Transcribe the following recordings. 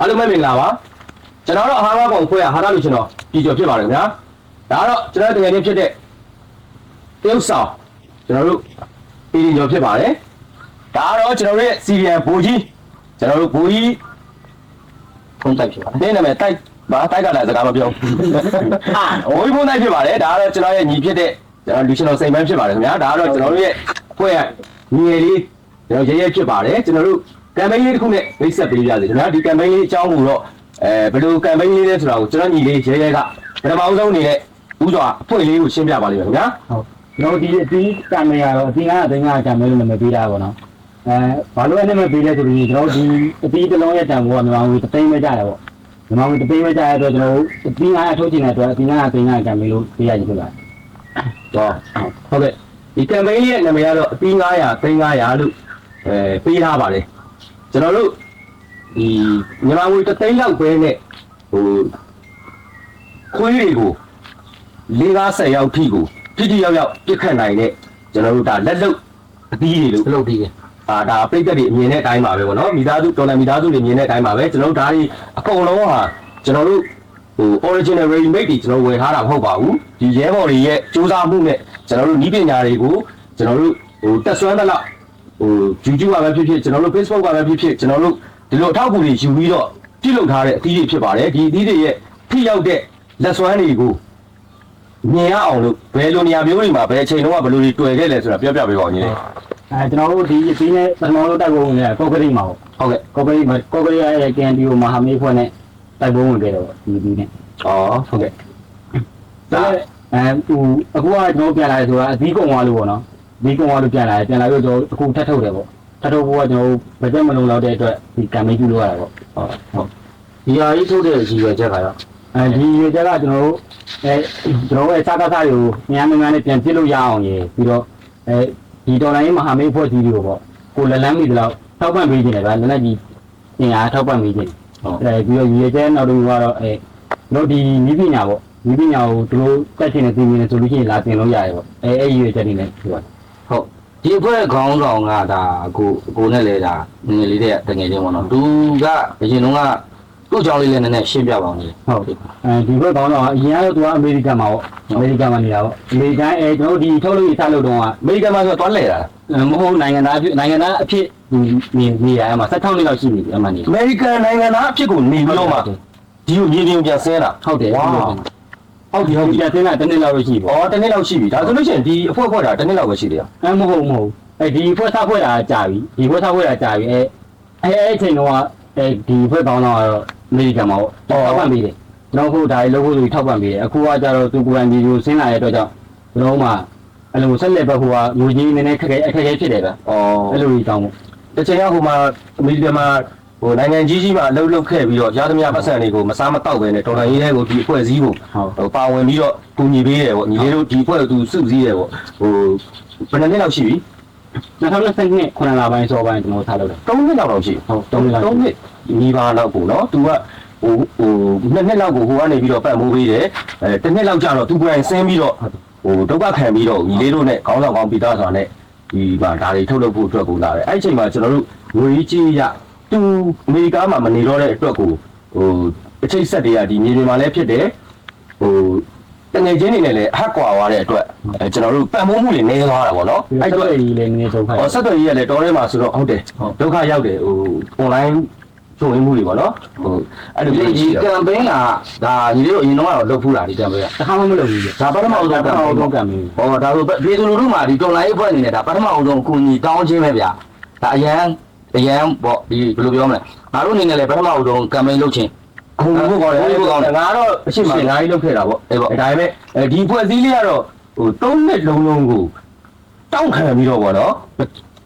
အားလုံးပဲမင်္ဂလာပါကျွန်တော်တို့အဟာရကောင်ဖွဲ့ရဟာရလို့ကျွန်တော်ပြည်ကျော်ဖြစ်ပါတယ်ခင်ဗျာဒါကတော့ကျွန်တော်တကယ်ချင်းဖြစ်တဲ့တရုတ်ဆောင်ကျွန်တော်တို့ပြည်ရင်ကျော်ဖြစ်ပါတယ်ဒါကတော့ကျွန်တော်တို့ရဲ့စီရီယံဘူကြီးကျွန်တော်တို့ဘူကြီးဖုန်းတိုက်ဖြစ်ပါနင်းနာမည်တိုက်ဘာတိုက်ကလည်းစကားမပြောဝိဘုံတိုက်ဖြစ်ပါတယ်ဒါကတော့ကျွန်တော်ရဲ့ညီဖြစ်တဲ့ကျွန်တော်လူရှင်တော်စိန်ပန်းဖြစ်ပါတယ်ခင်ဗျာဒါကတော့ကျွန်တော်တို့ရဲ့အဖွဲ့ရညီငယ်လေးကျွန်တော်ရဲရဲဖြစ်ပါတယ်ကျွန်တော်တို့ ကမ်ပိန်းလေးတစ်ခုနဲ့မိတ်ဆက်ပေးပြရစီခင်ဗျာဒီကမ်ပိန်းလေးအကြောင်းကိုတော့အဲဘယ်လိုကမ်ပိန်းလေးလဲဆိုတာကိုကျွန်တော်ညီလေးရဲရဲကပထမအဆုံးအနေနဲ့ဥစွာအဖွဲ့လေးကိုရှင်းပြပါလိမ့်မယ်ခင်ဗျာဟုတ်ကျွန်တော်ဒီအတီးကံမရတော့အတီးကအသိငါကံမဲလို့နာမည်ပေးတာပေါ့နော်အဲဘာလို့အဲ့နာမည်ပေးလဲဆိုတော့ကျွန်တော်ဒီအတီးတစ်လုံးရဲ့တန်ဖိုးကမြန်မာငွေတစ်သိန်းပဲကြတယ်ပေါ့မြန်မာငွေတစ်သိန်းပဲကြရတော့ကျွန်တော်အတီးငါအထုတ်ချင်တဲ့အတွက်အတီးငါအသိငါကံမဲလို့ပေးရည်ဖြစ်ပါတယ်တော့ဟုတ်ကဲ့ဒီကမ်ပိန်းလေးရဲ့နာမည်ကတော့အသီး900သိန်း900လို့အဲပေးထားပါတယ် ကျွန်တော်တို့ဒီမြန်မာငွေတစ်သိန်းလောက်ပဲနဲ့ဟိုခွေးတွေကို၄50ရောက်ထိကိုထိထိရောက်ရောက်ပြစ်ခတ်နိုင်တဲ့ကျွန်တော်တို့ဒါလက်လုတ်အသီးတွေလို့ဘယ်လိုဒီလဲအာဒါပြိသက်တွေအမြင်တဲ့အတိုင်းပါပဲဗောနော်မိသားစုတော်လန်မိသားစုတွေမြင်တဲ့အတိုင်းပါပဲကျွန်တော်တို့ဒါတွေအကုန်လုံးဟာကျွန်တော်တို့ဟို original ready made တွေကျွန်တော်ဝယ်ထားတာမဟုတ်ပါဘူးဒီရဲဘော်တွေရဲ့စူးစမ်းမှုနဲ့ကျွန်တော်တို့ဤပညာတွေကိုကျွန်တော်တို့ဟိုတက်ဆွမ်းသလောက် ဟို YouTube ကပဲဖြစ်ဖြစ်ကျွန်တော်တို့ Facebook ကပဲဖြစ်ဖြစ်ကျွန်တော်တို့ဒီလိုအထောက်အကူတွေယူပြီးတော့ပြုလုပ်ထားတဲ့အသီးတွေဖြစ်ပါတယ်ဒီအသီးတွေရဲ့ထိရောက်တဲ့လက်စွမ်းတွေကိုမြင်ရအောင်လို့ဘယ်လိုနေရာမျိုးတွေမှာဘယ်အချိန်တုန်းကဘယ်လိုတွေတွေ့ခဲ့လဲဆိုတာပြောပြပေးပါဦးညီလေးအဲကျွန်တော်တို့ဒီအတီးနဲ့ပထမလို့တိုက်ဖို့ဝင်ရကော့ကရိတ်မှာပေါ့ဟုတ်ကဲ့ကော့ကရိတ်မှာကော့ကရိတ်ရဲ့ကန်ဒီယိုမဟာမေးဖွဲ့နဲ့တိုက်ဖို့ဝင်ခဲ့တယ်ပေါ့ဒီဒီနဲ့อ๋อဟုတ်ကဲ့ဒါအဲဟိုအခုကကျွန်တော်ပြန်လာတယ်ဆိုတာအသီးကုံသွားလို့ပေါ့နော် အသီးကုံသွားလို့ပြန်လာတယ်ပြန်လာပြီးတော့အခုထပ်ထုတ်တယ်ပေါ့ထပ်ထုတ်ဖို့ကကျွန်တော်ဘယ်ချက်မလုံလောက်တဲ့အတွက်ဒီကံမေးပြုလို့ရတာပေါ့ဟုတ်ဟုတ်ဒီဟာကြီးထုတ်တဲ့ရည်ရွယ်ချက်ကတော့အဲဒီရည်ရွယ်ချက်ကကျွန်တော်တို့အဲကျွန်တော်တို့ရဲ့စကားစားတွေကိုမြန်မြန်နဲ့ပြန်ပြစ်လို့ရအောင်ရယ်ပြီးတော့အဲဒီဒေါ်လာရေးမဟာမိတ်ဖွဲ့စည်းတွေကိုပေါ့ကိုလက်လန်းမိသလောက်ထောက်ပံ့ပေးခြင်းတယ်ဗျာလက်လက်ကြီးအင်အားထောက်ပံ့ပေးခြင်းဟုတ်အဲပြီးတော့ရည်ရွယ်ချက်နောက်တစ်ခုကတော့အဲတို့ဒီနည်းပညာပေါ့နည်းပညာကိုသူတို့တက်ချင်တဲ့သင်နေဆိုလို့ရှိရင်လာသင်လို့ရတယ်ပေါ့အဲအဲ့ရည်ရွယ်ချက်တွေနဲ့ပြောတာဟုတ် ဒီအဖွဲ့ခေါင်းဆောင်ကဒါကိုကိုနဲ့လဲဒါငယ်ငယ်လေးတဲ့တငယ်ချင်းပေါ့နော်သူကအရင်တုန်းကသူ့ကြောင့်လေးလည်းနည်းနည်းရှင်းပြပါအောင်လေဟုတ်အဲဒီဘက်ကောင်းတော့အရင်ကတော့သူကအမေရိကန်မှာပေါ့အမေရိကန်မှာနေတာပေါ့အမေရိကန်အဲကျွန်တော်တို့ဒီထုတ်လို့ရထားလို့တော့အမေရိကန်မှာဆိုတော့တွားလဲတာမဟုတ်နိုင်ငံသားအဖြစ်နိုင်ငံသားအဖြစ်ဒီနေနေရမှာ16နှစ်လောက်ရှိပြီအမှန်နေအမေရိကန်နိုင်ငံသားအဖြစ်ကိုနေပြီးတော့မှဒီကိုမြေပြင်ပြန်ဆင်းတာဟုတ်တယ်ဝါဟုတ်တယ် ဟုတ်ပြီဟုတ်ပြီဒီကတင်းကတစ်နှစ်လောက်ရှိပြီဩတစ်နှစ်လောက်ရှိပြီဒါဆိုလို့ရှိရင်ဒီအဖွဲ့ဖွဲ့တာတစ်နှစ်လောက်ပဲရှိတယ်အဲမဟုတ်မဟုတ်အဲဒီဖွဲ့စားဖွဲ့တာကြာပြီဒီဖွဲ့စားဖွဲ့တာကြာပြီအဲအဲအဲ့အချိန်တော့အဲဒီဖွဲ့ကောင်းတော့အမေရိကန်မှာပေါ့ထောက်ပံ့ပေးတယ်ကျွန်တော်ခုဒါလေးလုပ်ဖို့ဆိုထောက်ပံ့ပေးတယ်အခုကကြတော့သူကိုယ်တိုင်ဗီဒီယိုဆင်းလာတဲ့အတွက်ကြောင့်ကျွန်တော်မှအဲ့လိုဆက်လက်ပဲဟိုကငွေကြီးနည်းနည်းခက်ခဲအခက်ခဲဖြစ်တယ်ဗျဩအဲ့လိုကြီးတောင်းပေါ့တစ်ချိန်ကဟိုမှာအမေရိကန်မှာဟို နိုင်ငံကြီးကြီးမှာအလုပ်လုပ်ခဲ့ပြီးတော့ရသမျှပတ်စံတွေကိုမစားမတော့ပဲနဲ့တော်တော်ကြီးတဲ့ကိုဒီအဖွဲ့အစည်းကိုဟုတ်ဟိုပါဝင်ပြီးတော့ကူညီပေးတယ်ပေါ့ညီလေးတို့ဒီအဖွဲ့ကိုသူစုစည်းတယ်ပေါ့ဟိုဘယ်နှစ်နှစ်လောက်ရှိပြီ2020နှစ်ခုနလပိုင်းစောပိုင်းကျွန်တော်ထားလုပ်တယ်3နှစ်လောက်တော့ရှိဟုတ်3နှစ်လောက်3နှစ်ညီပါလောက်ကိုနော် तू ကဟိုဟိုနှစ်နှစ်လောက်ကိုဟိုကနေပြီးတော့ပတ်မိုးပေးတယ်အဲတစ်နှစ်လောက်ကြာတော့ तू ကိုယ်တိုင်ဆင်းပြီးတော့ဟိုဒုက္ခခံပြီးတော့ညီလေးတို့နဲ့ခေါင်းဆောင်ကောင်းပြီးသားစွာနဲ့ဒီမှာဒါတွေထုတ်လုပ်ဖို့အတွက်ကိုလာတယ်အဲ့ဒီအချိန်မှာကျွန်တော်တို့ငွေကြီးကြီးရ तू အမေရိကန်မှာမနေတော့တဲ့အတွက်ကိုဟိုအချိတ်ဆက်တွေကဒီမြေပြင်မှာလည်းဖြစ်တယ်ဟိုတငယ်ချင်းတွေနဲ့လည်းအဟက်ကွာသွားတဲ့အတွက်အဲကျွန်တော်တို့ပတ်မိုးမှုတွေနေသွားတာပေါ့နော်အဲ့အဲ့တော့အတွက်ဒီလေးနည်းနည်းဒုက္ခဟောဆက်သွယ်ရေးကလည်းတော်ထဲမှာဆိုတော့ဟုတ်တယ်ဒုက္ခရောက်တယ်ဟို online ချုပ်ရင်းမှုတွေပေါ့နော်ဟိုအဲ့လိုဒီမျိုးဒီကြီးကမ်ပိန်းကဒါညီလေးတို့အရင်တုန်းကတော့လုပ်ဖူးတာဒီကမ်ပိန်းကတခါမှမလုပ်ဘူးကြဒါပထမအောင်ဆုံးကမ်ပိန်းတော့ကံမင်းဟောဒါဆိုပြည်သူလူထုမှာဒီတော်လိုင်းအဖွဲ့အနေနဲ့ဒါပထမအောင်ဆုံးအကူအညီတောင်းခြင်းပဲဗျာဒါအရန် အရန်ပေါ့ဒီဘယ်လိုပြောမလဲငါတို့အနေနဲ့လည်းပထမအောင်ဆုံးကမ်ပိန်းလုပ်ခြင်းဟိုဘုကောင်းတယ်ဘုကောင်းတယ်ငါတော့အရှိမအများကြီးလုပ်ခဲ့တာပေါ့အေးပေါ့ဒါပေမဲ့အဲဒီဖွဲ့စည်းလေးကတော့ဟို၃နှစ်လုံးလုံးကိုတောင်းခံပြီးတော့ပေါ့နော်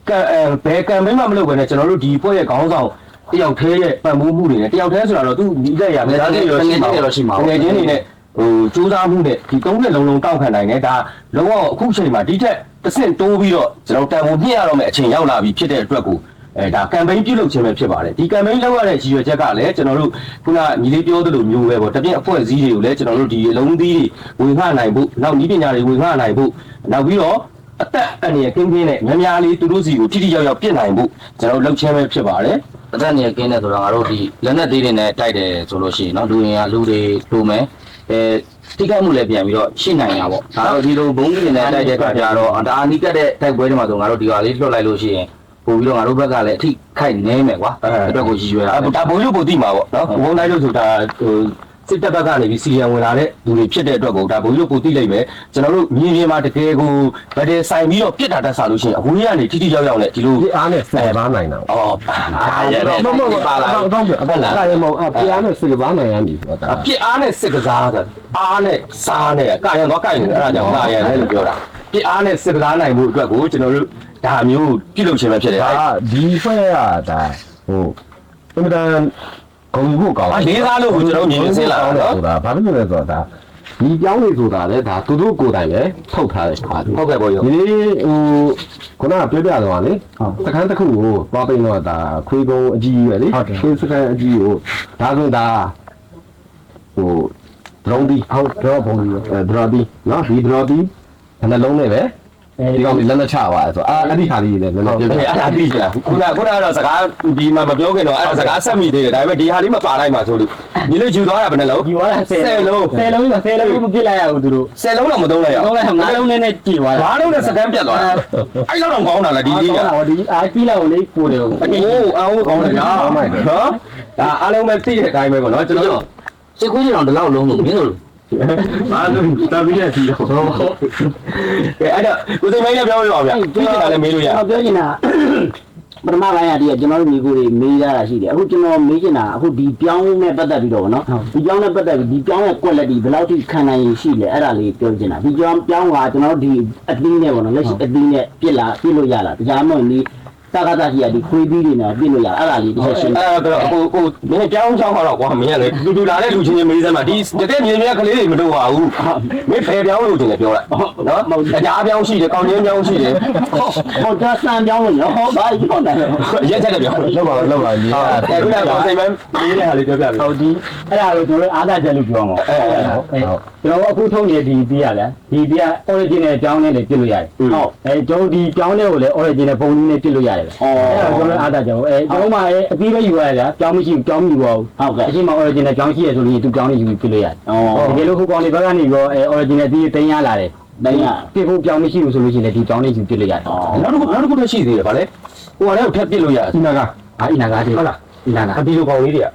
ကံအဲဘယ်ကံမင်းမှမလုပ်ဘဲနဲ့ကျွန်တော်တို့ဒီဖွဲ့ရဲ့ခေါင်းဆောင်တယောက်တည်းရဲ့ပတ်မိုးမှုတွေနဲ့တယောက်တည်းဆိုတာတော့သူဒီလက်ရမယ်ဒါတွေရောရှိမှာငယ်ချင်းတွေနဲ့ဟိုစူးစမ်းမှုနဲ့ဒီ၃နှစ်လုံးလုံးတောင်းခံနိုင်တယ်ဒါလုံးဝအခုချိန်မှာဒီထက်တစ်ဆင့်တိုးပြီးတော့ကျွန်တော်တန်ဖိုးညှိရတော့မယ်အချိန်ရောက်လာပြီဖြစ်တဲ့အတွက်ကို အဲဒါကမ်ပိန်းပြုလုပ်ခြင်းပဲဖြစ်ပါတယ်ဒီကမ်ပိန်းလုပ်ရတဲ့ရည်ရွယ်ချက်ကလည်းကျွန်တော်တို့ခုနညီလေးပြောသလိုမျိုးပဲပေါ့တပြည့်အဖွဲ့အစည်းတွေကိုလည်းကျွန်တော်တို့ဒီအလုံးသီးတွေဝင်ခနိုင်ဖို့နောက်ဤပညာတွေဝင်ခနိုင်ဖို့နောက်ပြီးတော့အသက်အန္တရာယ်ကင်းကင်းနဲ့များများလေးသူတို့စီကိုထိထိရောက်ရောက်ပြစ်နိုင်ဖို့ကျွန်တော်တို့လုပ်ခြင်းပဲဖြစ်ပါတယ် အသက်နေကင်းတယ်ဆိုတော့ငါတို့ဒီလက်နက်သေးတွေနဲ့တိုက်တယ်ဆိုလို့ရှိရင်เนาะလူရင်ကလူတွေလူမယ်အဲတိကျမှုလည်းပြန်ပြီးတော့ရှိနိုင်တာပေါ့ဒါတော့ဒီလိုဘုံကြီးတွေနဲ့တိုက်တဲ့ခါကျတော့ဒါအနီးကတ်တဲ့တိုက်ပွဲတွေမှာဆိုငါတို့ဒီဟာလေးလွှတ်လိုက်လို့ရှိရင် ပို့ပြီးတော့ငါတို့ဘက်ကလည်းအထိခိုက်နေမယ်ကွာအတွက်ကိုရည်ရွယ်တာအဲဒါဘုံရုပ်ကိုသိမှာပေါ့နော်ဘုံတိုင်းလို့ဆိုတာဟိုစစ်တပ်ဘက်ကနေပြီးစီရန်ဝင်လာတဲ့လူတွေဖြစ်တဲ့အတွက်ကိုဒါဘုံရုပ်ကိုသိလိုက်မယ်ကျွန်တော်တို့မြင်းမြင်းမှာတကယ်ကိုဗတဲ့ဆိုင်ပြီးတော့ပြစ်တာတက်ဆာလို့ရှိရင်အဝေးကနေထိထိရောက်ရောက်နဲ့ဒီလိုဒီအားနဲ့ဆယ်ပါနိုင်တာအော်ဒါရဲ့နဲ့မမမပါလာတော့တော့ဟုတ်လားအဲ့မဟုတ်အပြားနဲ့ဆယ်ပါနိုင်ရပြီဆိုတာအပြစ်အားနဲ့စစ်ကစားတာအားနဲ့စားနဲ့ကာရံတော့ကာရံအဲ့ဒါကြောင့်ကာရံလဲလို့ပြောတာပြစ်အားနဲ့စစ်ကစားနိုင်မှုအတွက်ကိုကျွန်တော်တို့ ဒါမျိုးပြုလုပ်ခြင်းပဲဖြစ်တယ်ဒါဒီဖွဲ့ရတာဟိုအမှန်တန်ဂုံဖို့ကောင်းအလေးစားလို့ကိုကျွန်တော်မြင်နေစင်းလာတော့နော်ဆိုတာဘာဖြစ်လို့လဲဆိုတော့ဒါဒီကြောင်းလေးဆိုတာလေဒါသူတို့ကိုယ်တိုင်ပဲထုတ်ထားတဲ့ခါဒီဟုတ်ကဲ့ပေါ့ရောဒီနေ့ဟိုခုနကပြောပြတော့လေစခန်းတစ်ခုကိုသွားပိန်တော့ဒါခွေးကုန်းအကြီးကြီးပဲလေခွေးစခန်းအကြီးကိုဒါဆိုဒါဟိုဒရုန်းဒီဟုတ်ဒရောပုံကြီးအဲဒရောဒီနော်ဒီဒရောဒီနှလုံးနဲ့ပဲ ဒီကောင်ဒီလက်လက်ချပါဆိုအာအဲ့ဒီခါလေးလည်းနည်းနည်းဟုတ်ပြကဲ့ပြအဲ့ဒါသိချင်တာခုနခုနကတော့စကားဒီမှာမပြောခင်တော့အဲ့ဒါစကားဆက်မိသေးတယ်ဒါပေမဲ့ဒီဟာလေးမပါလိုက်ပါဆိုလို့ညီလေးယူသွားတာဘယ်နှလုံးဒီဝါဆယ်ဆယ်လုံးဆယ်လုံးဆယ်လုံးမပြစ်လိုက်ရဘူးသူတို့ဆယ်လုံးတော့မသုံးလိုက်ရတော့အောင်လည်းငါးလုံးနဲ့နဲ့ကြည်သွားတာဘာလို့လဲစကန်ပြတ်သွားတာအဲ့လောက်တော့ကောင်းတာလားဒီလေးကတော့ဒီအားကြီးလောက်လေးကိုတယ်အိုးအောင်းကောင်းတယ်နော်နော်ဒါအားလုံးပဲသိတဲ့အတိုင်းပဲပေါ့နော်ကျွန်တော်တို့စစ်ခွေးတောင်ဒီလောက်လုံးလို့မင်းတို့ အားလုံးတပီးနဲ့စီတော့ကဲအဲ့တော့ကိုစိမ့်မိုင်းလည်းပြောပြပါဗျာသိချင်တာလည်းမေးလို့ရကျွန်တော်ပြောချင်တာပထမပိုင်းကတည်းကကျွန်တော်တို့မိကိုတွေမေးရတာရှိတယ်အခုကျွန်တော်မေးချင်တာအခုဒီပြောင်းနဲ့ပတ်သက်ပြီးတော့ဗောနော်ဒီပြောင်းနဲ့ပတ်သက်ပြီးဒီပြောင်းရဲ့ quality ဘယ်လောက်ထိခံနိုင်ရရှိလဲအဲ့ဒါလေးပြောချင်တာဒီပြောင်းပြောင်းကကျွန်တော်တို့ဒီအသီးနဲ့ဗောနော်လက်ရှိအသီးနဲ့ပြစ်လာပြစ်လို့ရလားတရားမဟုတ်ဒီ တက္ကသရှိရဒီခွေးသီးတွေနဲ့ပြစ်လို့ရအဲ့ဒါလေးတစ်ချက်ရှင်းအဲ့တော့ဟိုဟိုမင်းကြောင်းချောင်းတော့ကွာမင်းကလေတူတူလာတဲ့လူချင်းချင်းမေးစမ်းပါဒီတကယ်မြင်မြင်ကလေးတွေမတော့ပါဘူးမင်းဖယ်ပြောင်းလို့ချင်းလည်းပြောလိုက်နော်အကြားပြောင်းရှိတယ်ကောင်းချင်းပြောင်းရှိတယ်ဟောဒါစံပြောင်းလို့ရောဟောဘာကြီးဟုတ်တယ်ရက်ချက်တယ်ပြောလောက်ပါလောက်ပါလေးအဲ့ခုနကစိတ်မမေးတဲ့ဟာလေးပြောပြပြီဟုတ်ဒီအဲ့ဒါကိုကျွန်တော်အားသာချက်လို့ပြောမှာကျွန်တော်အခုထုတ်နေတဲ့ဒီပြရလဲဒီပြ original ကြောင်းနဲ့လည်းပြစ်လို့ရတယ်ဟုတ်အဲကျွန်တော်ဒီကြောင်းလေးကိုလည်း original ပုံကြီးနဲ့ပြစ်လို့ရတယ်ဩအဲ့ဒါကျွန်တော်အားသာချက်အဲကျွန်တော်မှအပြီးပဲယူရတာကြောင်းမရှိဘူးကြောင်းမရှိဘူးဟုတ်ကဲ့အချိန်မှာ original ကြောင်းရှိရဆိုရင်သူကြောင်းလေးယူပြီးပြစ်လို့ရတယ်ဩတကယ်လို့ခုကောင်လေးဘက်ကနေရောအဲ original ဒီတင်ရလာတယ်တိုင်းရပြစ်ဖို့ကြောင်းမရှိဘူးဆိုလို့ရှိရင်လည်းဒီကြောင်းလေးယူပြစ်လို့ရတယ်နောက်တစ်ခုနောက်တစ်ခုလည်းရှိသေးတယ်ဗါလေဟိုကလည်းထပ်ပြစ်လို့ရဒီနာကအာအင်နာကားဒီဟုတ်လားအင်နာကားအဒီလိုကောင်လေးတွေက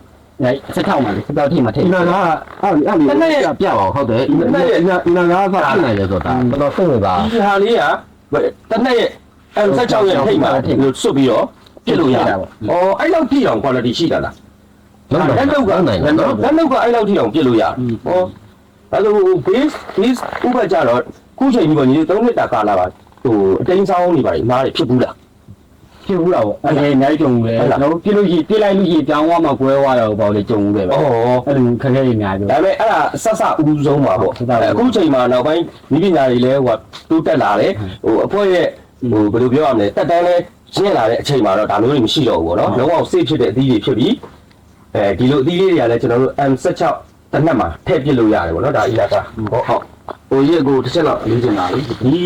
အဲဆက်ထောက်မှာလေဆက်ထောက်ထိမှာထိဒီနာကအဲ့ဒီအဲ့ဒီပြပါဟုတ်တယ်ဒီနာဒီနာကသာဖြစ်နိုင်တယ်ဆိုတာတော်တော်စိတ်ဝင်စားဒီဟာလေးကတနက်ရဲ့ အဲ16ရဲ့ထိတ်မှာလို့စွတ်ပြီးတော့ပြစ်လို့ရတာ။အော်အဲ့လောက်ထိအောင် quality ရှိတာလား။လောက်လက်လောက်ကနိုင်လက်တယ်လောနော်က်လက်လောက်ကအဲ့လောက်ထိအောင်ပြစ်လို့ရ။ဟောအဲ့လို base base ဥပကြတော့ခုချိန်ကြီးပေါ့ညီ3နှစ်တာကာလာပါဟိုအတင်းဆောင်နေပါလေနားတွေဖြစ်ဘူးလားဖြစ်ဘူးလားဗောအဲအများကြီးကြုံဘူးလေကျွန်တော်ပြစ်လို့ရှိပြစ်လိုက်လို့ရှိပြောင်းသွားမှကွဲသွားတော့ပေါ့လေကြုံဘူးလေ။ပဲအော်အဲ့လိုခက်ခဲတွေအများကြီးဒါပေမဲ့အဲ့ဒါဆက်ဆက်ဦးဆုံးပါပေါ့ဆက်ဆက်ဦးဆုံးအခုချိန်မှာနောက်ပိုင်းဤပညာတွေလည်းဟိုတိုးတက်လာတယ်ဟိုအဖွဲ့ရဲ့ ဟိုဘယ်လိုပြောရမလဲတက်တန်းလဲရှင်းလာတဲ့အချိန်မှာတော့ဒါမျိုးတွေမရှိတော့ဘူးပေါ့နော်လုံးဝ safe ဖြစ်တဲ့အသီးတွေဖြစ်ပြီးအဲဒီလိုအသီးလေးတွေကလည်းကျွန်တော်တို့ M16 တစ်နက်မှာထည့်ပစ်လို့ရတယ်ပေါ့နော်ဒါအီလာကဟုတ်ဟုတ်ဟိုရက်ကိုတစ်ချက်လောက်လေးချင်တာလေဒီ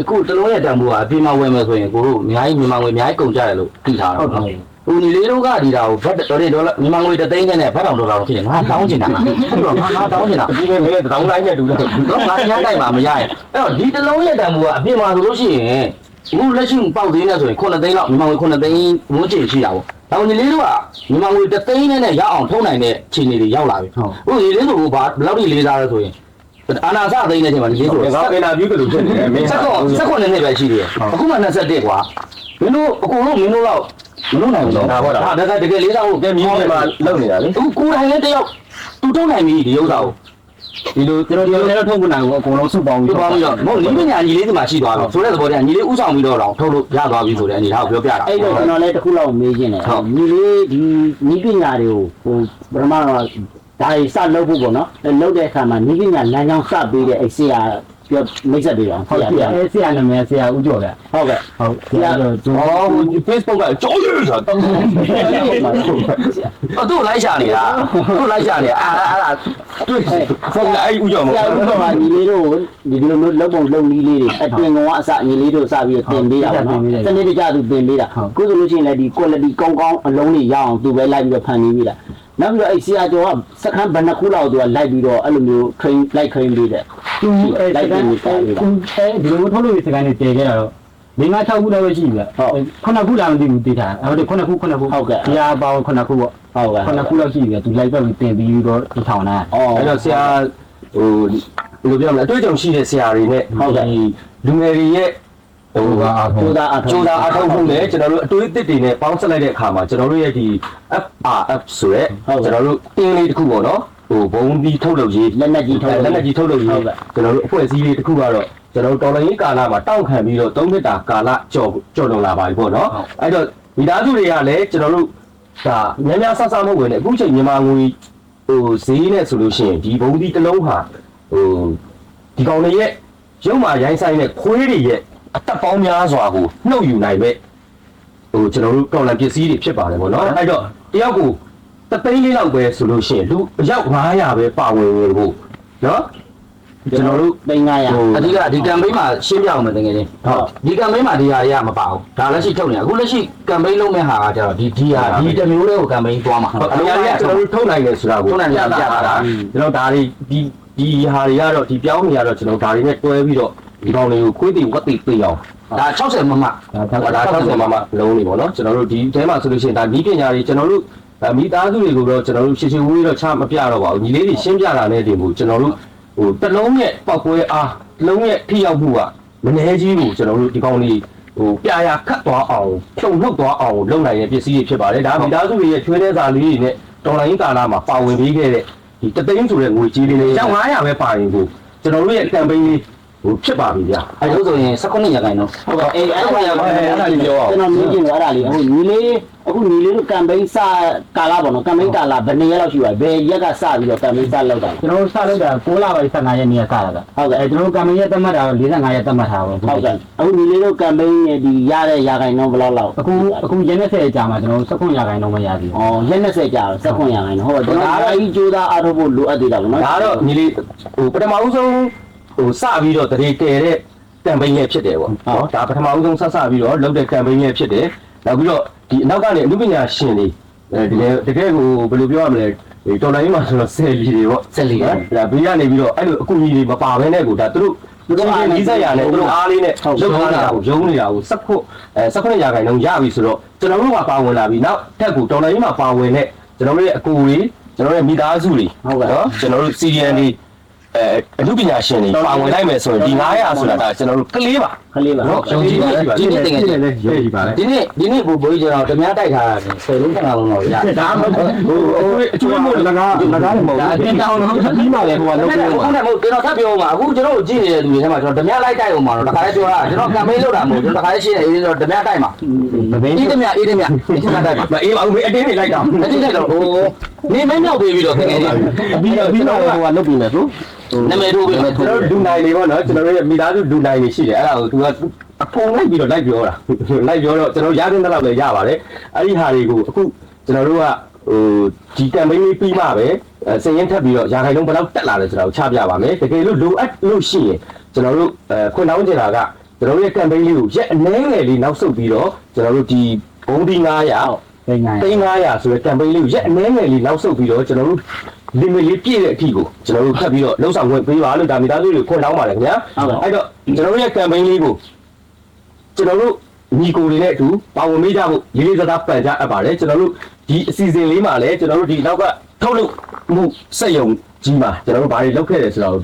အခုတလုံးရဲ့တန်ဖိုးကအပြင်မှာဝယ်မယ်ဆိုရင်ကိုတို့အများကြီးမြန်မာငွေအများကြီးကုန်ကြတယ်လို့သိထားတာပေါ့နော်ဟိုဒီလေးတို့ကဒီတာကိုဘတ်တော်ဒေါ်လာမြန်မာငွေတစ်သိန်းနဲ့ဘတ်တောင်ဒေါ်လာတော့ဖြစ်နေငါတောင်းချင်တာဟုတ်တော့ငါတောင်းချင်တာဒီနေ့မင်းတောင်းလိုက်နဲ့တူတယ်တော့ငါညတိုင်းမှာမရရင်အဲ့တော့ဒီတလုံးရဲ့တန်ဖိုးကအပြင်မှာဆိုလို့ရှိရင် အခုလက်ရှိပေါက်သေးနေဆိုရင်9သိန်းလောက်မြန်မာငွေ9သိန်းဝန်းကျင်ရှိတာပေါ့ဒါဝင်လေးတို့ကမြန်မာငွေတစ်သိန်းနဲ့ရအောင်ထုံးနိုင်တဲ့ခြေနေတွေရောက်လာပြီဟုတ်ဒီလေးတို့ကဘာဘယ်လောက်ထိလေးစားလဲဆိုရင်အာနာစသိန်းတဲ့ချိန်မှာလေးဆိုငါအင်တာဗျူးကလို့ဖြစ်နေတယ်မင်းစက်ကောစက်ကောနဲ့နဲ့ပဲရှိသေးတယ်အခုမှ21ကွာမင်းတို့အကုန်လုံးမင်းတို့တော့မလုပ်နိုင်ဘူးနော်ဒါဒါတကယ်လေးစားဖို့ကဲမြင်းမှာလုံနေတာလေအခုကိုယ်တိုင်လည်းတယောက်တူထုံးနိုင်ပြီဒီဥစ္စာကို ဒီလိုကျွန်တော်ဒီလိုလည်းထုတ်ခုနိုင်ကိုအကုန်လုံးစုပေါင်းပြပြီးပါပြီးတော့မဟုတ်ညီမညာညီလေးဒီမှာရှိသွားပြီဆိုတဲ့သဘောတည်းညီလေးဥဆောင်ပြီးတော့တော့ထုတ်လို့ရသွားပြီဆိုတဲ့အနေထားကိုပြောပြတာအဲ့တော့ကျွန်တော်လည်းတစ်ခုလောက်မေးခြင်းတယ်ဟုတ်ညီလေးဒီနီးပညာတွေကိုဟိုပထမတော့ဒါတွေစလုပ်ဖို့ပေါ့နော်အဲလုပ်တဲ့အခါမှာနီးပညာလမ်းကြောင်းစပေးတဲ့အဲ့ဆရာ ပြောမိတ်ဆက်ပေးပါဟုတ်ဆရာကဲ့ပြအဲဆရာနာမည်ဆရာဦးကျော်ဗျဟုတ်ကဲ့ဟုတ်ဆရာတော့သူ哦，我 Facebook ကကြောရွဆိုတာတောင်းတယ်အတူလိုက်ရှာနေတာသူ့လိုက်ရှာနေတာအာအာအာတွေ့ဖုန်းလိုက်ဦးကြောင့်မဆရာဦးတော်ကညီလေးတို့ဒီလိုမျိုးလုံပုံလုံနည်းလေးတွေအတင်ကောင်ကအစညီလေးတို့စပြီးတော့တင်ပေးတာပေါ့နော်စနစ်တကျသူတင်ပေးတာခုဆိုလို့ရှိရင်လည်းဒီ quality ကောင်းကောင်းအလုံးတွေရအောင်သူပဲလိုက်ပြီးတော့ဖန်နေပြီလား နောက်ပြီးတော့အဲ့ဆရာကျော်ကစခန်းဘယ်နှခုလောက်သူကလိုက်ပြီးတော့အဲ့လိုမျိုး train လိုက် train ပေးတယ်သူအဲစကန်သူအဲဒီလိုထုတ်လို့စကန်နေတည်ခဲ့တာတော့၄၅6ခုလောက်ပဲရှိပြီခုနှစ်ခုလာမသိဘူးတည်ထားဟုတ်တယ်ခုနှစ်ခုခုနှစ်ခုဆရာပေါင်းခုနှစ်ခုပေါ့ဟုတ်ကဲ့ခုနှစ်ခုလောက်ရှိပြီသူလိုက်တော့တင်ပြီးတော့ဒီထောင်တာအော်အဲ့တော့ဆရာဟိုဘယ်လိုပြောမလဲအတွေ့အကြုံရှိတဲ့ဆရာတွေနဲ့ဟုတ်ကဲ့ဒီလူငယ်တွေရဲ့ ဟိုကျိုးသားအထောက်ကြိုးစားအထောက်အကူနဲ့ကျွန်တော်တို့အတွေးအသစ်တွေနဲ့ပေါင်းစပ်လိုက်တဲ့အခါမှာကျွန်တော်တို့ရဲ့ဒီ FRF ဆိုရဲကျွန်တော်တို့အင်းလေးတစ်ခုပေါ့နော်ဟိုဘုံပြီးထုတ်လုပ်ရေးလက်နက်ကြီးထုတ်လက်နက်ကြီးထုတ်လုပ်ရေးဟုတ်ကဲ့ကျွန်တော်တို့အဖွဲ့အစည်းလေးတစ်ခုကတော့ကျွန်တော်တို့တော်လိုင်းရေးကာလမှာတောင့်ခံပြီးတော့၃နှစ်တာကာလကြော်ကြော်လွန်လာပါပြီပေါ့နော်အဲ့တော့မိသားစုတွေကလည်းကျွန်တော်တို့ဒါများများဆဆမဟုတ်ဝင်နေအခုချိန်မြန်မာငွေဟိုဈေးနဲ့ဆိုလို့ရှိရင်ဒီဘုံဒီတစ်လုံးဟာဟိုဒီကောင်တွေရဲ့ရုံမာရိုင်းဆိုင်တဲ့ခွေးတွေရဲ့ အသက်ပေါင်းများစွာကိုနှုတ်ယူနိုင်ပဲဟိုကျွန်တော်တို့တော်လန်ပစ္စည်းတွေဖြစ်ပါတယ်ပေါ့နော်အဲ့တော့တယောက်ကိုတသိန်းလေးလောက်ပဲဆိုလို့ရှိရင်လူအယောက်900ပဲပါဝင်ဝင်ဖို့နော်ကျွန်တော်တို့သိန်း900ဟိုအဓိကဒီကမ်ပိန်းမှာရှင်းပြအောင်မယ်တကယ်ချင်းဟုတ်ဒီကမ်ပိန်းမှာဒီဟာတွေကမပါဘူးဒါလက်ရှိထုတ်နေအခုလက်ရှိကမ်ပိန်းလုပ်မဲ့ဟာကကျတော့ဒီဒီဟာဒီတစ်မျိုးလေးကိုကမ်ပိန်းသွားမှာဟုတ်အများကြီးကျွန်တော်တို့ထုတ်နိုင်တယ်ဆိုတာကိုထုတ်နိုင်တယ်ပြတာကျွန်တော်ဒါတွေဒီဒီဟာတွေကတော့ဒီပြောင်းနေရတော့ကျွန်တော်ဒါတွေနဲ့တွဲပြီးတော့ ဒီကောင်တွေကိုခွေးတီဝက်တီပေးအောင်ဒါ60မမဒါဒါ60မှာမှလုံးနေပေါ့နော်ကျွန်တော်တို့ဒီအဲမှာဆိုလို့ရှိရင်ဒါဒီပညာတွေကျွန်တော်တို့မိသားစုတွေကိုတော့ကျွန်တော်တို့ရှင်းရှင်းဝေးတော့ချမပြတော့ပါဘူးညီလေးတွေရှင်းပြတာနဲ့တင်ဘူးကျွန်တော်တို့ဟိုတစ်လုံးရဲ့ပောက်ကွဲအားတစ်လုံးရဲ့ထိရောက်မှုကမနှဲကြီးဘူးကျွန်တော်တို့ဒီကောင်တွေဟိုပြာရခတ်သွားအောင်ဖြုံနှုတ်သွားအောင်လုပ်နိုင်တဲ့ပစ္စည်းတွေဖြစ်ပါတယ်ဒါမိသားစုတွေရဲ့ချွေးတဲ့စာလေးတွေနဲ့တော်လိုင်းကာလာမှာပါဝင်ပေးခဲ့တဲ့ဒီတသိန်းဆိုတဲ့ငွေကြေးလေးလေးကျောင်း900ပဲပါရင်ကိုကျွန်တော်တို့ရဲ့ကမ်ပိန်းလေး ဟိုဖြစ်ပါပြီဗျာအဲဒါဆိုရင်19ရက်တိုင်းတော့ဟုတ်ကဲ့အေးအဲ့ဒါအဲ့ဒါလေးပြောအောင်ကျွန်တော်မြင်ကျင်တော့အဲ့ဒါလေးအခုညီလေးအခုညီလေးတို့ကမ်ပိန်းစကာလာပေါ့နော်ကမ်ပိန်းကာလာဘယ်နှစ်ရက်လောက်ရှိပါလဲဘယ်ရက်ကစပြီးတော့ကမ်ပိန်းစလောက်တာကျွန်တော်တို့စလုပ်တာ6လပါ15ရက်နေ့ကစတာကဟုတ်ကဲ့အဲကျွန်တော်တို့ကံမရက်တက်မှတ်တာတော့45ရက်တက်မှတ်တာပါဟုတ်ကဲ့အခုညီလေးတို့ကမ်ပိန်းရဲ့ဒီရတဲ့ရာခိုင်နှုန်းဘယ်လောက်လောက်အခုအခုရက်20ကြာမှာကျွန်တော်တို့19ရာခိုင်နှုန်းမရသေးဘူးအော်ရက်20ကြာတော့19ရာခိုင်နှုန်းဟုတ်တော့ဒါအားကြီးကြိုးစားအားထုတ်ဖို့လိုအပ်သေးတာပေါ့နော်ဒါတော့ညီလေးဟိုပထမဦးဆုံး ဟိုစပြီးတော့တရေကယ်တဲ့ကမ်ပိန်းရဲ့ဖြစ်တယ်ပေါ့နော်ဒါပထမဦးဆုံးဆက်စပြီးတော့လုပ်တဲ့ကမ်ပိန်းရဲ့ဖြစ်တယ်နောက်ပြီးတော့ဒီအနောက်ကနေအမှုပညာရှင်တွေအဲဒီလေတကယ်ကိုဘယ်လိုပြောရမလဲဒီတော်လိုင်းမှာဆိုတော့ဆယ်လီတွေပေါ့ဆက်လီနော်ဒါဘေးကနေပြီးတော့အဲ့လိုအကူအညီတွေမပါဘဲနဲ့ကိုဒါသူတို့သူတို့အားနီးစက်ရနဲ့သူတို့အားလေးနဲ့လုပ်ထားတာကိုယုံနေတာကိုစက်ခုအဲစက်ခုရာခိုင်နှုန်းရပြီဆိုတော့ကျွန်တော်တို့ကပါဝင်လာပြီနောက်ထက်ကိုတော်လိုင်းမှာပါဝင်တဲ့ကျွန်တော်တို့ရဲ့အကူတွေကျွန်တော်တို့ရဲ့မိသားစုတွေနော်ကျွန်တော်တို့ CDN တွေ အဲအမှုပညာရှင်တွေပါဝင်လိုက်မယ်ဆိုရင်ဒီ900ဆိုတာဒါကျွန်တော်တို့ကလေးပါခလေးပါနော်ယုံကြည်ပါရှိပါဒီနေ့တကယ်ချင်းလည်းရုပ်ကြည့်ပါလေဒီနေ့ဒီနေ့ဘူဘိုးကြီးကျွန်တော်ဓမြတိုက်ထားတာ10လုံးခဏလုံးတော့ရတယ်ဒါမှမဟုတ်ဟိုအကျွေးမို့လကားလကားလည်းမဟုတ်ဘူးတင်တောင်းတော့ပြီးမှလည်းဟိုကလုပ်ပေးအခုပါနဲ့မဟုတ်ကျွန်တော်ထပ်ပြောမှာအခုကျွန်တော်ကြည့်နေတဲ့လူတွေထဲမှာကျွန်တော်ဓမြလိုက်တိုက်အောင်မှာတော့တခါလေးပြောတာကျွန်တော်ကမ်ပိန်းလုပ်တာမဟုတ်ကျွန်တော်တခါလေးရှင်းနေအေးကျွန်တော်ဓမြတိုက်မှာမဘင်းအေးဓမြအေးဓမြအေးဓမြတိုက်မှာမအေးပါဘူးအတင်းနေလိုက်တာအတိတ်ကတော့ဟိုနေမမြောက်ပေးပြီးတော့တကယ်ကြီးပြီးတော့ပြီးတော့ဟိုကလုပ်ပြီးမယ်ဆို နာမည်ထိုးပေးမယ်ကျွန်တော်တို့လူနိုင်တွေပေါ့နော်ကျွန်တော်တို့ရဲ့မိသားစုလူနိုင်တွေရှိတယ်အဲ့ဒါကိုသူကအကုန်လိုက်ပြီးတော့လိုက်ပြောတာလိုက်ပြောတော့ကျွန်တော်ရတဲ့လောက်လည်းရပါတယ်အဲ့ဒီဟာတွေကိုအခုကျွန်တော်တို့ကဟိုဒီကမ်ပိန်းလေးပြီးမှပဲစရင်ထပ်ပြီးတော့ရာခိုင်နှုန်းဘယ်လောက်တက်လာလဲဆိုတာကိုချပြပါမယ်တကယ်လို့လိုအပ်လို့ရှိရင်ကျွန်တော်တို့အဲခွင့်တောင်းချင်တာကကျွန်တော်တို့ရဲ့ကမ်ပိန်းလေးကိုရက်အနည်းငယ်လေးနောက်ဆုတ်ပြီးတော့ကျွန်တော်တို့ဒီဘုံဒီ900သိငိုင်းသိန်း900ဆိုတဲ့ campaign လေးကိုရက်အနည်းငယ်လေးနောက်ဆုတ်ပြီးတော့ကျွန်တော်တို့ limit လေးပြည့်တဲ့အထိကိုကျွန်တော်တို့ထပ်ပြီးတော့လှုပ်ဆောင်ခွင့်ပေးပါလို့ဒါမိသားစုတွေကိုခွင့်တောင်းပါတယ်ခင်ဗျာအဲ့တော့ကျွန်တော်တို့ရဲ့ campaign လေးကိုကျွန်တော်တို့ညီကိုတွေနဲ့အတူပါဝင်မိကြဖို့လေးလေးစားစားပန်ကြအပ်ပါတယ်ကျွန်တော်တို့ဒီအစီအစဉ်လေးမှာလည်းကျွန်တော်တို့ဒီနောက်ကထုတ်လုပ်မှုစက်ယုံကြီးမှာကျွန်တော်တို့ဘာတွေလုပ်ခဲ့တယ်ဆိုတော့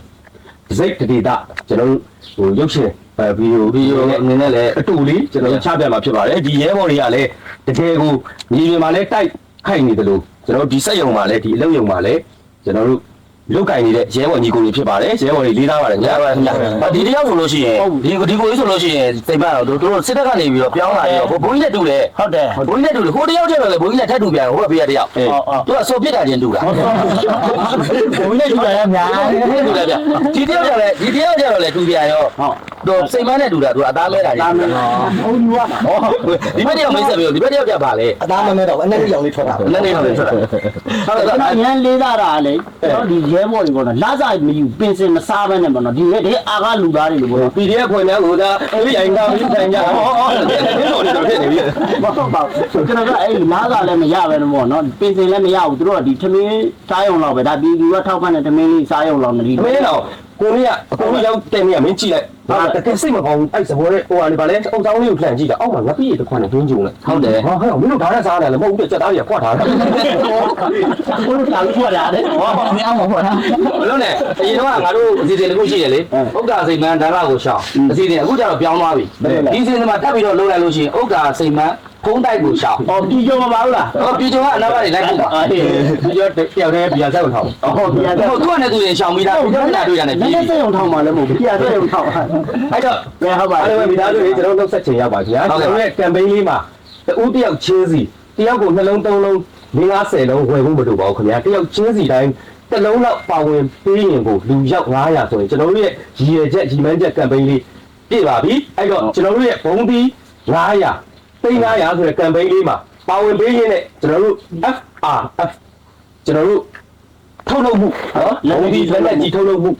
စိတ်တည်တာကျွန်တော်တို့ဟိုရုပ်ရှင်ဗီဒီယိုဗီဒီယိုအနေနဲ့လည်းအတူလေးကျွန်တော်တို့ချပြမှာဖြစ်ပါတယ်ဒီရဲဘော်တွေကလည်းတကယ်ကိုမြေပြင်မှာလည်းတိုက်ခိုက်နေတယ်လို့ ကျွန်တော်တို့ဒီစက်ယုံမှာလည်းဒီအလုပ်ယုံမှာလည်းကျွန်တော်တို့လုတ်ကင်နေတဲ့ရဲဘော်ညီကိုတွေဖြစ်ပါတယ်ရဲဘော်တွေလေးသားပါတယ်ခင်ဗျာ။ဒီတယောက်ဆိုလို့ရှိရင်ဒီဒီကိုကြီးဆိုလို့ရှိရင်စိတ်မတော့တို့တို့စစ်တပ်ကနေပြီးတော့ပြောင်းလာပြီးတော့ဘိုးကြီးနဲ့တူတယ်ဟုတ်တယ်ဘိုးကြီးနဲ့တူတယ်ဟိုတယောက်ကျတော့လေဘိုးကြီးနဲ့ထပ်တူပြန်ဟိုဘက်ဘေးကတယောက်သူကဆိုပြစ်တာချင်းတူတာဘုံနဲ့ကြည့်ရအများတူတယ်ဗျဒီတယောက်ကျတော့လေဒီတယောက်ကျတော့လေတူပြန်ရောဟု တ်တော့စိတ်မနဲ့တူတာသူအသားမဲတာဒါမှမဟုတ်ဘူးကဟောဒီဘက်တယောက်မိတ်ဆက်ပြီးဒီဘက်တယောက်ကျပါလေအသားမမဲတော့အနက်ရောင်လေးထွက်တာလက်နေဟုတ်တယ်ဆိုတာဟုတ်ကျွန်တယ်တော်ရန်လေးသားတာလေကျွန်တော်ဒီရဲဘော်တွေပေါ့နော်လာစားမယူပင်စင်မစားဘဲနဲ့ပေါ့နော်ဒီရဲတဲ့အာကလူသားတွေလို့ပေါ့နော် PDF ခွင့်များကိုသာအဲ့ဒီအိမ်ကပြီးတိုင်ကြဟောဟောဒီလိုတော့ဖြစ်နေပြီမဟုတ်ပါဘူးကျွန်တော်ကအဲ့ဒီလာစားလည်းမရပဲလို့ပေါ့နော်ပင်စင်လည်းမရဘူးသူတို့ကဒီထမင်းစားရုံလောက်ပဲဒါပြည်သူကထောက်ပံ့တဲ့ထမင်းလေးစားရုံလောက်နေဒီမင်းတော့ကို မင်းကအကိုကြီးရောက်တဲ့နေရမင်းကြည့်လိုက်ဟာတကယ်စိတ်မကောင်းအဲ့စဘောတဲ့ဟိုဟာလေဗာလဲအုံဆောင်လေးကိုလှန်ကြည့်တာအောက်မှာငပိရတစ်ခွန်းနဲ့တွင်းကြုံလိုက်ဟုတ်တယ်ဟာဟဲ့မင်းတို့ဒါနဲ့စားရတယ်မဟုတ်ဘူးကြက်သားကြီးကွက်ထားတယ်ဘုရားလူဖွက်ရတယ်ဟောမင်းအောင်မဖွက်တာဘလို့နဲ့အရင်တော့ငါတို့အစီအစဉ်တစ်ခုရှိတယ်လေဥက္ကာစိတ်မန်းဒါနကိုရှောင်းအစီအစဉ်အခုကျတော့ပြောင်းသွားပြီဒီအစီအစဉ်မှာတက်ပြီးတော့လုပ်လိုက်လို့ရှိရင်ဥက္ကာစိတ်မန်း ဖုံးတိုက်ကိုရှောင်းဟောဒီကြောမပါဘူးလားဟောပြည်ကျော်ကအနောက်ကနေလိုက်ပို့ပါအေးဒီတော့တယောက်တည်းပြန်ဆက်အောင်ထားဟောပြန်တယ်ဟိုသူကလည်းသူရင်ရှောင်းပြီးသားပြည်ကျော်ကတွေ့ရတယ်နပြည်ည်းနည်းစိတ်အောင်ထောင်းပါလဲမဟုတ်ဘူးပြန်စိတ်အောင်ထောင်းပါအဲ့တော့ဘယ်ဟုတ်ပါအားလုံးပဲမိသားစုတွေကျွန်တော်နှုတ်ဆက်ချင်ရောက်ပါခင်ဗျာကျွန်တော်ရဲ့ campaign လေးမှာတူတယောက်ချင်းစီတယောက်ကိုနှလုံးသုံးလုံး၄50လုံးဝယ်ဖို့မလိုပါဘူးခင်ဗျာတယောက်ချင်းစီတိုင်းတစ်လုံးလောက်ပါဝင်ပေးရင်ကိုလူရောက်900ဆိုရင်ကျွန်တော်တို့ရဲ့ရည်ရွယ်ချက်ရည်မှန်းချက် campaign လေးပြည့်ပါပြီအဲ့တော့ကျွန်တော်တို့ရဲ့ဘုံဒီ900 သိန်း900ဆိုတဲ့ campaign လေးမှာပါဝင်ပေးရင်းနဲ့ကျွန်တော်တို့ FRF ကျွန်တော်တို့ထုတ်လုပ်မှုနော်ဘုံဒီလက်လက်ကြီးထုတ်လုပ်မှု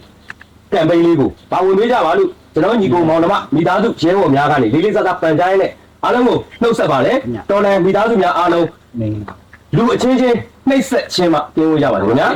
ကမ်ပိန်းလေးကိုပါဝင်ပေးကြပါလို့ကျွန်တော်ညီကိုမောင်နှမမိသားစုရဲဘော်များကနေလေးလေးစားစားပန်ကြားရတဲ့အားလုံးကိုနှုတ်ဆက်ပါတယ်တော်လန်မိသားစုများအားလုံးလူအချင်းချင်းနှိပ်ဆက်ခြင်းမှပြင်လို့ရပါတယ်ခင်ဗျာ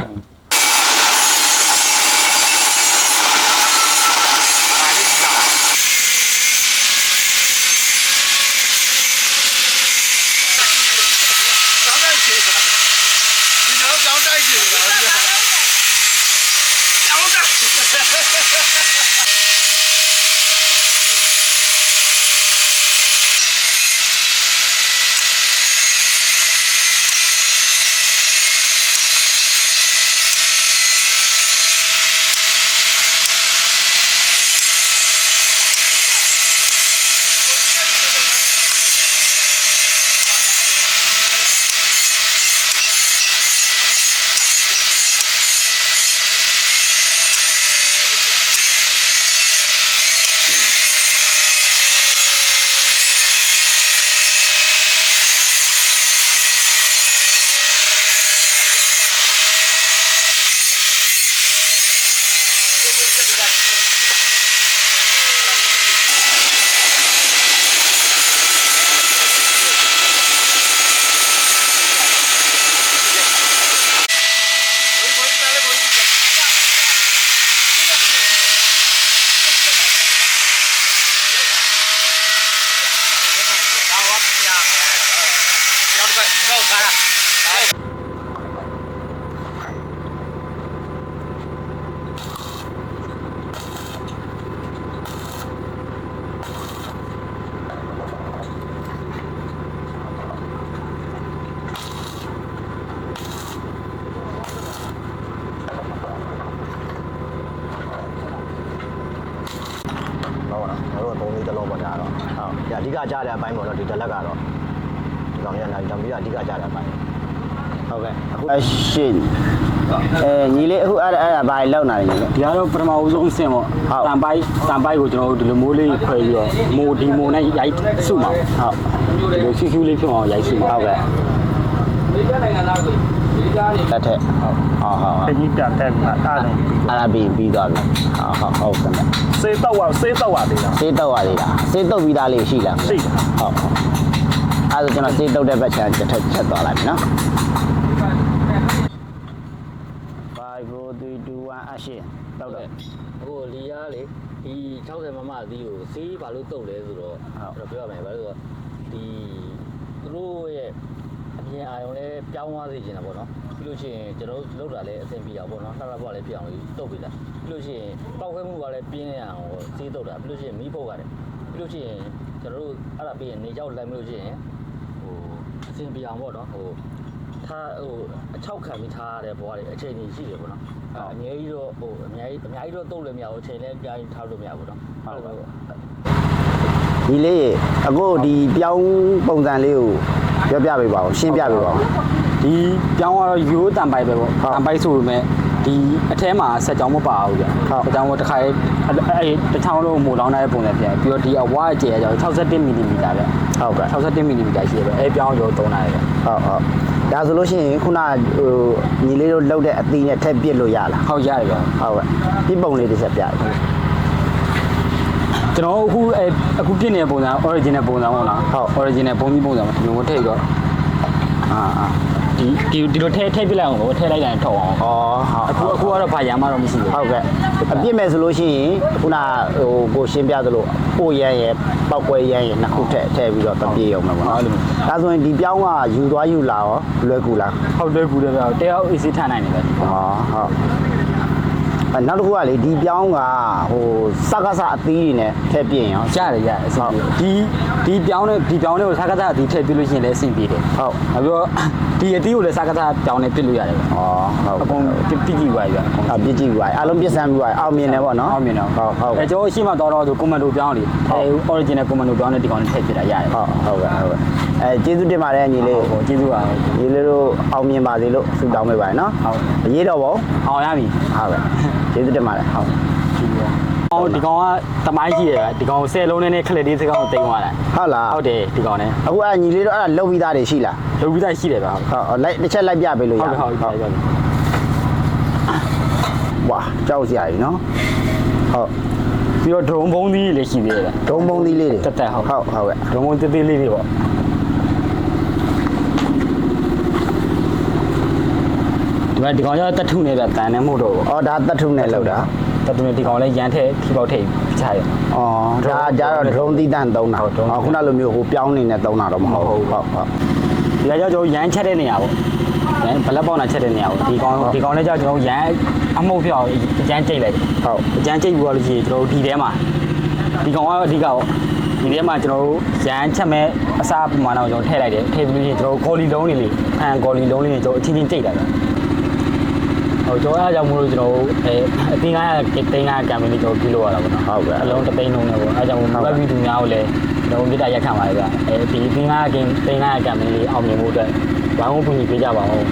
ဟုတ်ပါတော့ကျွန်တော်တို့သုံးလေးတစ်လုံးပေါ့ဒါတော့ဟုတ်ဒီအဓိကကြားတဲ့အပိုင်းပေါ့နော်ဒီတစ်လက်ကတော့ဒီကောင်ရနာဒီတောင်ပြီးအဓိကကြားတဲ့အပိုင်းဟုတ်ကဲ့အခုအရှင်အဲညီလေးအခုအဲ့ဒါအဲ့ဒါဘာလောက်နာနေလဲဒီကတော့ပထမဦးဆုံးအဆင့်ပေါ့တန်ပိုက်တန်ပိုက်ကိုကျွန်တော်တို့ဒီလိုမိုးလေးခွဲပြီးတော့မိုးဒီမိုးနဲ့ရိုက်စုမှာဟုတ်ဒီလိုဆူဆူလေးဖြစ်အောင်ရိုက်စုမှာဟုတ်ကဲ့ ဒီကနိုင်ငံသားကိုဒီကားနေတက်ထက်ဟုတ်ဟုတ်ဟုတ်တကြီးပြတ်တက်မှာအားလုံးအဲ့ဒါပြီးပြီးသွားပြီဟုတ်ဟုတ်ဟုတ်ကဲ့စေးတော့စေးတော့ပါသေးတာစေးတော့ရသေးတာစေးတော့ပြီးသားလေးရှိလားရှိတယ်ဟုတ်ဟုတ်အဲ့ဒါကျွန်တော်စေးတော့တဲ့ဘက်ချမ်းတစ်ထက်ချက်သွားလိုက်ပြီနော်5 4 3 2 1 action တော့တယ်ဟိုလီယာလေဒီ60မမသီးကိုစေးဘာလို့တုတ်လဲဆိုတော့ကျွန်တော်ပြောရမယ်ဘာလို့ဆိုတော့ဒီသူတို့ရဲ့အ မြင်အာရုံလည်းပြောင်းသွားစေချင်တာပေါ့နော်ပြီးလို့ရှိရင်ကျွန်တော်တို့လောက်တာလည်းအဆင်ပြေအောင်ပေါ့နော်လှလှပလည်းပြအောင်လို့တုတ်ပြီလားပြီးလို့ရှိရင်ပောက်ခွဲမှုကလည်းပြင်းနေအောင်စေးတုတ်တာပြီးလို့ရှိရင်မီးပုတ်ရတယ်ပြီးလို့ရှိရင်ကျွန်တော်တို့အဲ့ဒါပြီးရင်နေကြောက်လိုက်မလို့ရှိရင်ဟိုအဆင်ပြေအောင်ပေါ့နော်ဟိုတထားဟိုအချောက်ခံပြီးထားရတဲ့ဘဝတွေအချိန်ကြီးရှိတယ်ပေါ့နော်အများကြီးတော့ဟိုအများကြီးအများကြီးတော့တုတ်လည်းမရဘူးအချိန်လည်းအများကြီးထားလို့မရဘူးနော်ဟုတ်ကဲ့ဒီလေးရေအခုဒီပြောင်းပုံစံလေးကို ပြောပြပေးပါဦးရှင်းပြပေးပါဦးဒီပြောင်းကတော့ရိုးတန်ပိုက်ပဲပေါ့တန်ပိုက်ဆိုပေမဲ့ဒီအထဲမှာဆက်ကြောင်းမပါဘူးဗျဆက်ကြောင်းတစ်ခါအဲတစ်ချောင်းလုံးမိုးလောင်းတဲ့ပုံစံပြန်ပြီးတော့ဒီအဝါအကျယ်ကြောင့်61မီလီမီတာဗျဟုတ်ကဲ့61မီလီမီတာရှိတယ်ဗျအဲပြောင်းရောသုံးတာဗျဟုတ်ဟုတ်ဒါဆိုလို့ရှိရင်ခုနဟိုညီလေးတို့လှုပ်တဲ့အသီးနဲ့ထည့်ပစ်လို့ရလားဟုတ်ရတယ်ဗျဟုတ်ကဲ့ဒီပုံလေးတစ်ချက်ပြတယ် ကျွန်တော်အခုအဲအခုပြနေတဲ့ပုံစံ original ပုံစံပေါ့နော်ဟုတ် original ပုံကြီးပုံစံမျိုးမထည့်တော့အာအာဒီဒီဒီလိုထည့်ထည့်ပြလိုက်အောင်လို့ထည့်လိုက်တိုင်းထောက်အောင်ဩဟုတ်အခုအခုကတော့ဘာရမ်းမှတော့မရှိဘူးဟုတ်ကဲ့အပြစ်မဲ့ဆိုလို့ရှိရင်ခုနဟိုကိုရှင်းပြသလိုပိုရမ်းရဲ့ပောက်ကွဲရမ်းရဲ့နှစ်ခုထည့်ထည့်ပြီးတော့တပြေရုံပဲပေါ့နော်ဒါဆိုရင်ဒီပြောင်းကယူသွားယူလာရောလွယ်ကူလားဟုတ်တယ်ကူတယ်ဗျတယောက် AC ထနိုင်နေပဲဩဟုတ်အဲ နောက်တစ်ခုကလေဒီပြောင်းကဟိုစကားစအသီးတွေနဲ့ထည့်ပြရင်ရောရတယ်ရတယ်အဆင်ပြေဒီဒီပြောင်းနဲ့ဒီပြောင်းနဲ့ကိုစားကစားဒီထည့်ပြလို့ရှိရင်လည်းအဆင်ပြေတယ်ဟုတ်နောက်ပြီးတော့ဒီအတီးကိုလည်းစားကစားပြောင်းနဲ့ပြလို့ရတယ်ဩဟုတ်အကုန်ပြပြကြည့်ပါဗျာအပြစ်ကြည့်ပါအားလုံးပြစ်စမ်းပြီးပါအောင်မြင်တယ်ပေါ့နော်အောင်မြင်တော့ဟုတ်ဟုတ်အဲကျွန်တော်ရှိမှတော့တော့ဆိုကွန်မန်ဒိုပြောင်းလေအဲ original ကွန်မန်ဒိုပြောင်းနဲ့ဒီကောင်နဲ့ထည့်ပြတာရတယ်ဟုတ်ဟုတ်ကဲ့ဟုတ်ကဲ့အဲကျေးဇူးတင်ပါတယ်ညီလေးဟိုကျေးဇူးပါညီလေးတို့အောင်မြင်ပါစေလို့ဆုတောင်းပေးပါတယ်နော်ဟုတ်အရေးတော့ဗောအောင်ရပြီဟုတ်ကဲ့ ကျေးဇူးတင်ပါတယ်ဟုတ်အော်ဒီကောင်ကတမိုင်းကြီးရယ်ဒီကောင်10လုံးနဲ့နဲ့ခလက်လေးစကောင်တိန်သွားတာဟုတ်လားဟုတ်တယ်ဒီကောင်နဲ့အခုအဲ့ညီလေးတို့အဲ့ဒါလုပ်ပြီးသားတွေရှိလားလုံပြီးသားရှိတယ်ဗျဟုတ်ဟုတ်လိုက်တစ်ချက်လိုက်ပြပေးလို့ရဟုတ်ဟုတ်ဟုတ်ဟုတ်ဝါကြောက်စရာကြီးနော်ဟုတ်ပြီးတော့ drone ဘုံသီးလည်းရှိသေးတယ်ဗျဒုံပုံသီးလေးတွေတက်တက်ဟုတ်ဟုတ်ဟုတ်ကဲ့ drone ဘုံသေးသေးလေးတွေပေါ့ ဒီမှာဒီကောင်ကျတက်ထုနေဗျတန်နေမှုတော့ပေါ့အော်ဒါတတ်ထုနဲ့လောက်တာတက်ထုနေဒီကောင်လည်းရန်ထဲခီပေါက်ထိပ်ချရအော်ဒါကြတော့ဒရုန်းသီးတန်သုံးတာဟုတ် drone အော်ခုနလိုမျိုးဟိုပြောင်းနေနဲ့သုံးတာတော့မဟုတ်ဘူးဟုတ်ဟုတ်ဒီကကြောင့်ကျွန်တော်ရန်ချက်တဲ့နေရာပေါ့ရန်ဘလက်ပေါက်နာချက်တဲ့နေရာပေါ့ဒီကောင်ဒီကောင်လည်းကြောင့်ကျွန်တော်ရန်အမှုတ်ပြောင်းရန်ကျိတ်လိုက်တယ်ဟုတ်အကျန်းကျိတ်ပြီးတော့လို့ရှိရင်ကျွန်တော်တို့ဒီထဲမှာဒီကောင်ကအဓိကပေါ့ဒီထဲမှာကျွန်တော်တို့ရန်ချက်မဲ့အစားပမာဏကိုကျွန်တော်ထည့်လိုက်တယ်ထည့်ပြီးလို့ရှိရင်ကျွန်တော်တို့ဂေါ်လီလုံးလေးလေးအန်ဂေါ်လီလုံးလေးတွေကျွန်တော်အချင်းချင်းကျိတ်လိုက်တယ် ဟိုကျွန်တော်အားကြောင့်မလို့ကျွန်တော်တို့အဲအတင်း900တိန်း900ကမ်ပင်းလေးကျွန်တော်ပြုလုပ်ရတာပေါ့နော်ဟုတ်ကဲ့အလုံးတစ်သိန်းလုံးနဲ့ပေါ့အားကြောင့်ဝက်ဗီသူများကိုလည်းကျွန်တော်မြစ်တာရက်ခံပါလေဗျအဲဒီတင်း900ကင်တင်း900ကမ်ပင်းလေးအောင်မြင်ဖို့အတွက်ဝိုင်းဝန်းပူညီပေးကြပါဦး